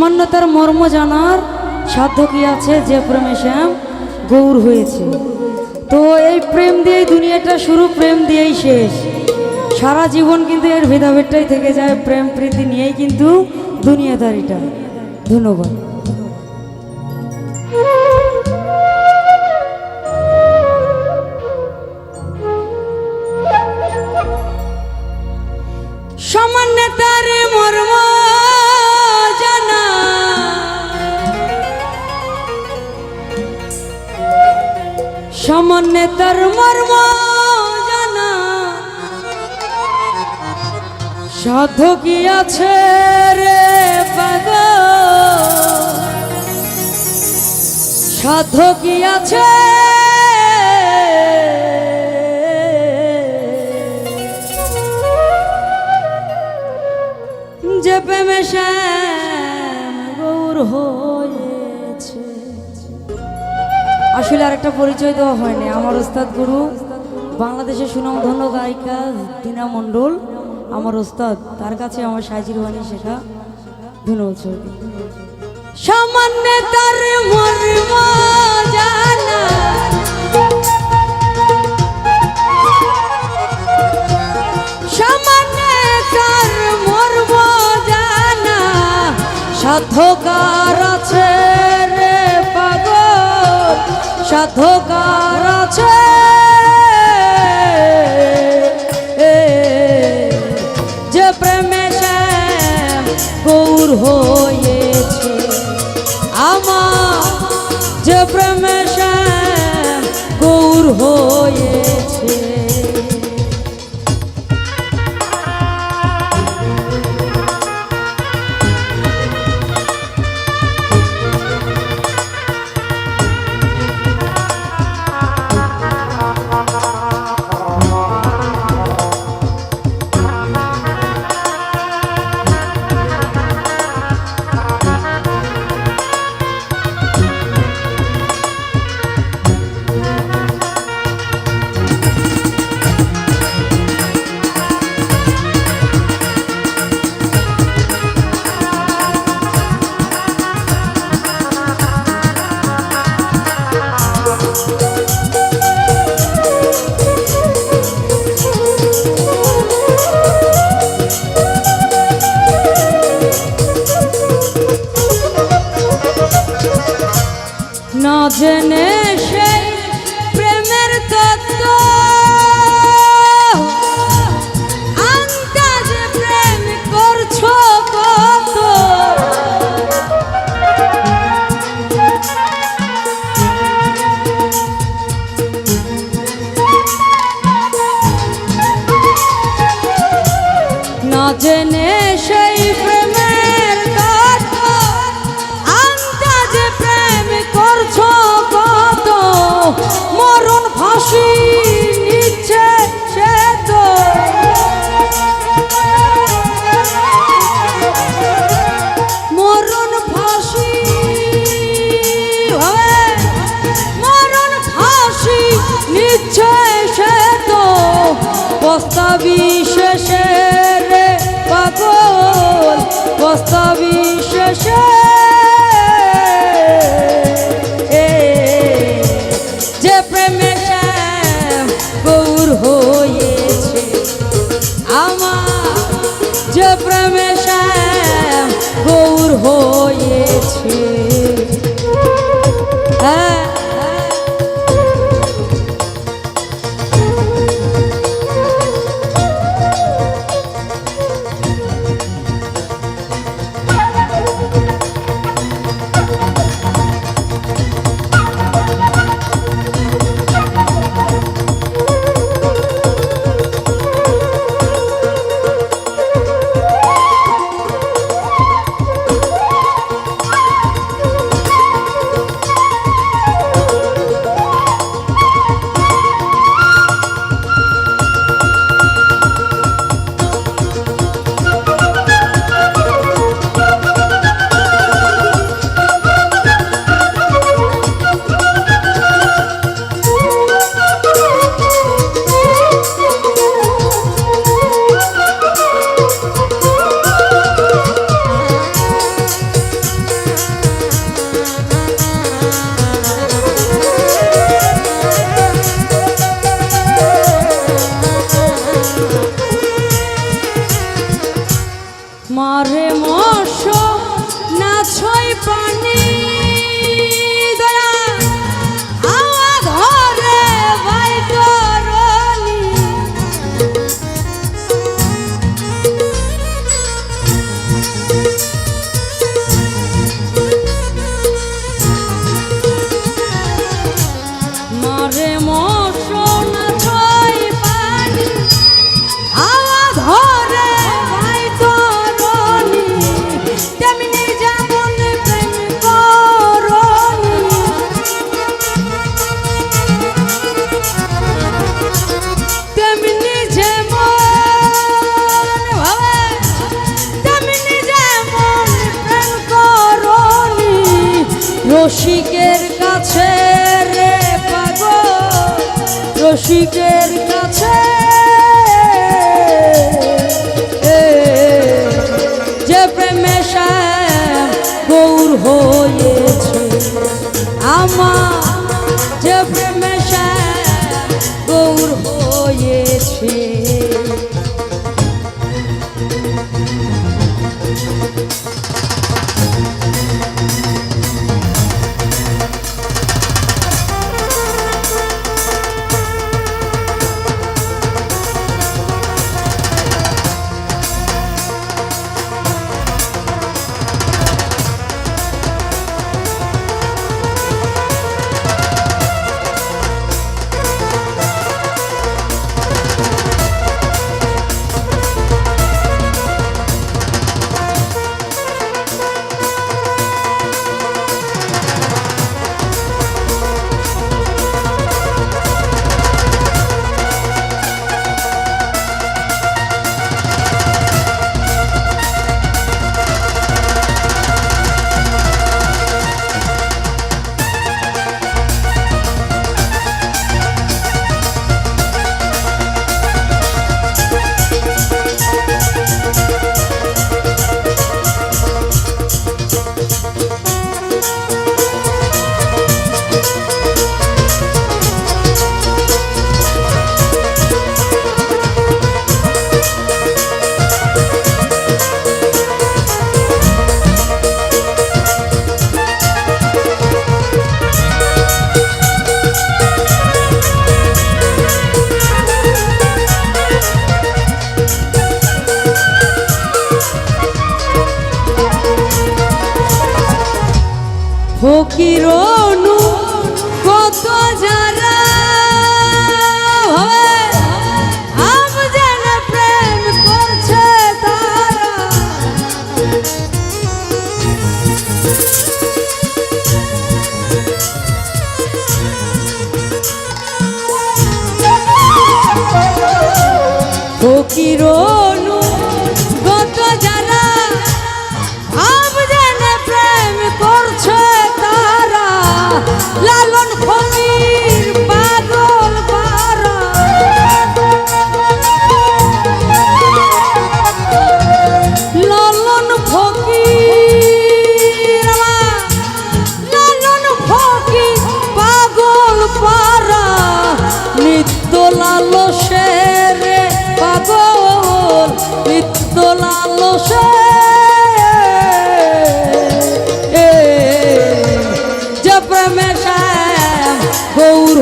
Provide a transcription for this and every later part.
সামান্য তার মর্ম জানার সাধ্য কি আছে? যে প্রেমে শ্যাম গৌর হয়েছে। তো এই প্রেম দিয়েই দুনিয়াটা শুরু, প্রেম দিয়েই শেষ। সারা জীবন কিন্তু এর ভেদাভেদটাই থেকে যায়, প্রেম প্রীতি নিয়েই কিন্তু দুনিয়াদারিটা। ধন্যবাদ। সামান্য সামান্য তার মর্ম জানা। সাধ্য কি আছে রে পাগ। সাধ্য কি আছে। যে প্রেমে আসলে আরেকটা পরিচয় দেওয়া হয়নি। আমার ওস্তাদ গুরু, বাংলাদেশের সুনামধন্য গায়িকা দিনা মণ্ডল। আমার ওস্তাদ, তার কাছে আমার সাজির বাণী শেখা ধন্যবাদ সবাইকে। সামান্য তার মর্ম সাধকার আছে। সাধকার আছে। যে প্রেমে শ্যাম গৌর হয়েছে না জেনে সেই প্রেমের তত্ত্ব। প্রেম জেনে সেই প্রেমের প্রস্তাবি রে পাগল প্রস্তাবি শেষে যে প্রেমে গৌর হয়েছে আমার যে প্রেমে গৌর হয়েছে। মারে মশো না ছয় পানি রসিকের কাছে রে পাগল, রসিকের কাছে যে প্রেমে গৌর হয়েছে আমার, যে প্রেমে গৌর হয়েছে। quiero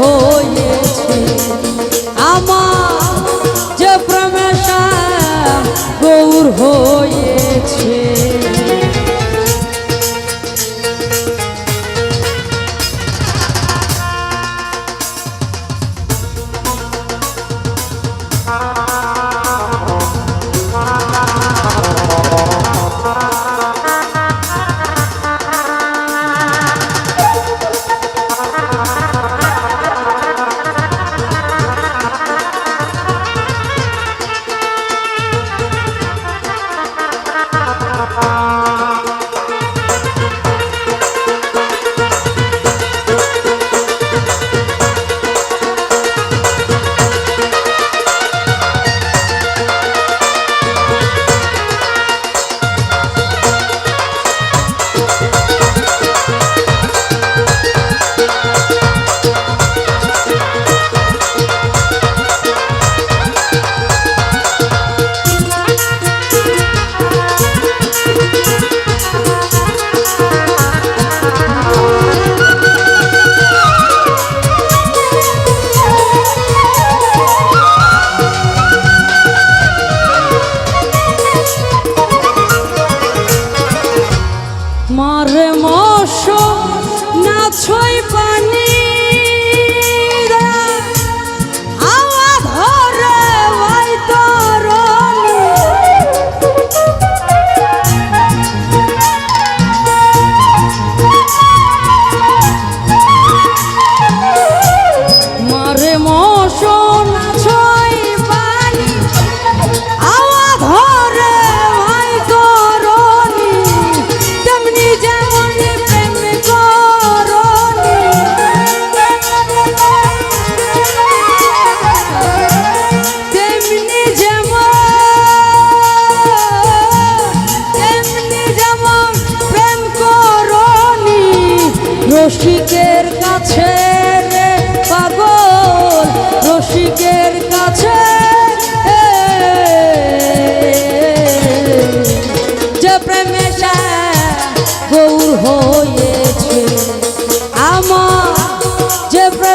हो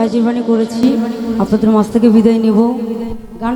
সাহায্যবাণী করেছি। আপনাদের মাছ থেকে বিদায় নেব। গান